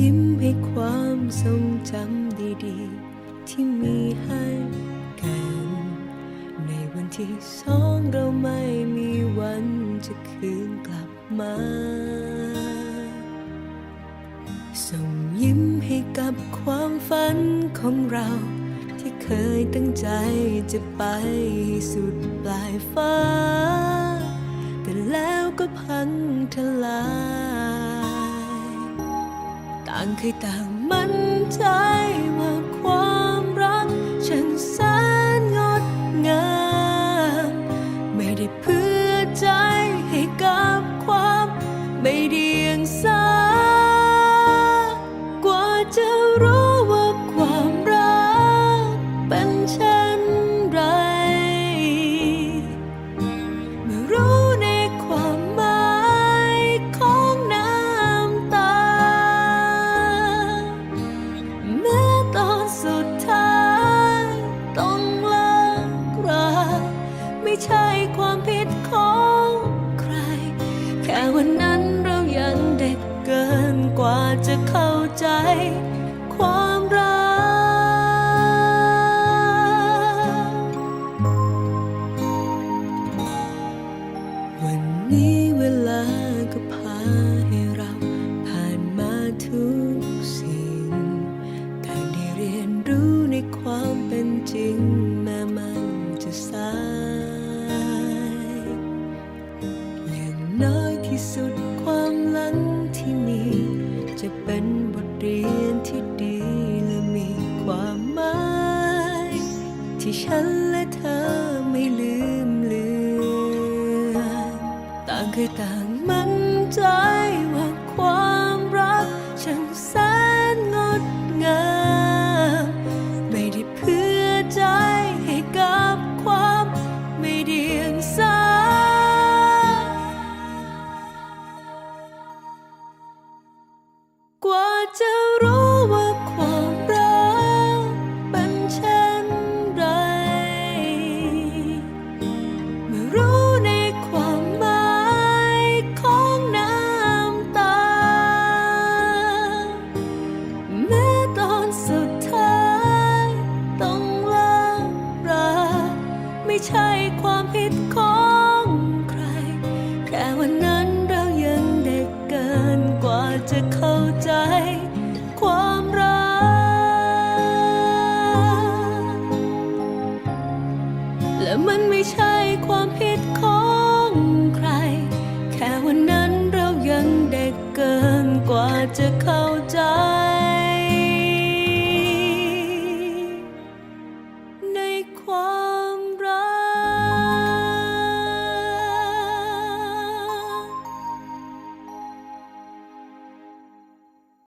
ยิ้มให้ความทรงจำดีๆ ที่มีให้กัน ในวันที่สองเราไม่มีวันจะคืนกลับมา ส่งยิ้มให้กับความฝันของเรา ที่เคยตั้งใจจะไปสุดปลายฟ้า แต่แล้วก็พังทลายางเคยต่างมั่นใจว่า วันนั้นเรายังเด็กเกินกว่าจะเข้าใจ ความรัก วันนี้ ที่สุดความหลังที่มี จะเป็นบทเรียนที่ดีและมีความหมาย ที่ฉันและเธอไม่ลืมเลือนต่างเคยต่างมั่นใจว่าความ ไม่ใช่ความผิดของใคร แค่วันนั้นเรายังเด็กเกินกว่าจะเข้า